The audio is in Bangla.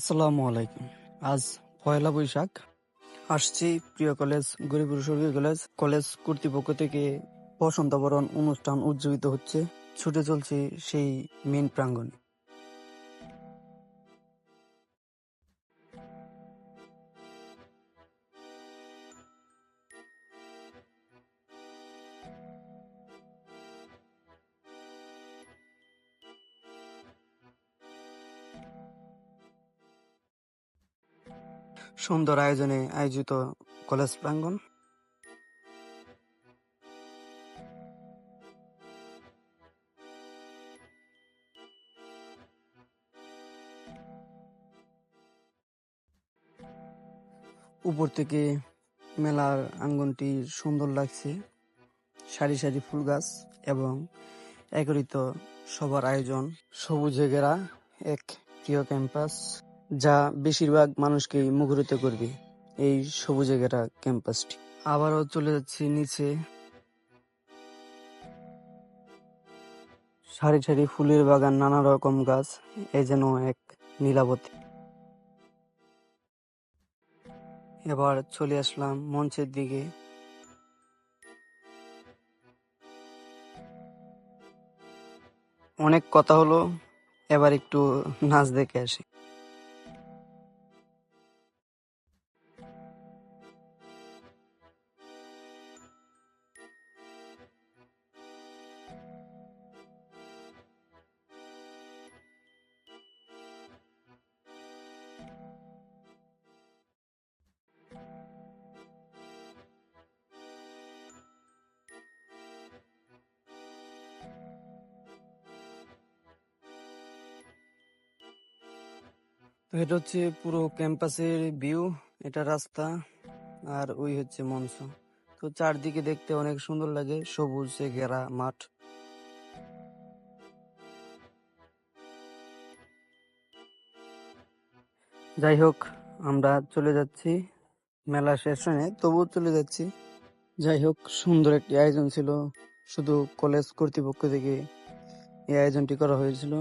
আসসালামু আলাইকুম। আজ পয়লা বৈশাখ। আসছি প্রিয় কলেজ গরিবুর সরকারি কলেজ। কলেজ কর্তৃপক্ষ থেকে বসন্ত বরণ অনুষ্ঠান উদযাপিত হচ্ছে। ছুটে চলছে সেই মেন প্রাঙ্গণে। সুন্দর আয়োজনে আয়োজিত কলেজ প্রাঙ্গণ। উপর থেকে মেলার আঙ্গনটি সুন্দর লাগছে। সারি সারি ফুল গাছ এবং একরিত সবার আয়োজন। সবুজে ঘেরা এক প্রিয় ক্যাম্পাস। যা বেশিরভাগ মানুষকেই মুখরিত করবে। এই সবুজে ঘেরা ক্যাম্পাসটি আবারও চলে যাচ্ছি নিচে। সারি সারি ফুলের বাগান, নানা রকম গাছ, এ যেন এক নীলাবতী। এবার চলে আসলাম মঞ্চের দিকে। অনেক কথা হলো, এবার একটু নাচ দেখে আসি। তো এটা হচ্ছে পুরো ক্যাম্পাসের ভিউ, এটা রাস্তা আর ওই হচ্ছে মঞ্চ। তো চারদিকে দেখতে অনেক সুন্দর লাগে, সবুজে ঘেরা, মাঠ। যাই হোক, আমরা চলে যাচ্ছি মেলা শেষ তবুও চলে যাচ্ছি। যাই হোক, সুন্দর একটি আয়োজন ছিল, শুধু কলেজ কর্তৃপক্ষ থেকে এই আয়োজনটি করা হয়েছিল।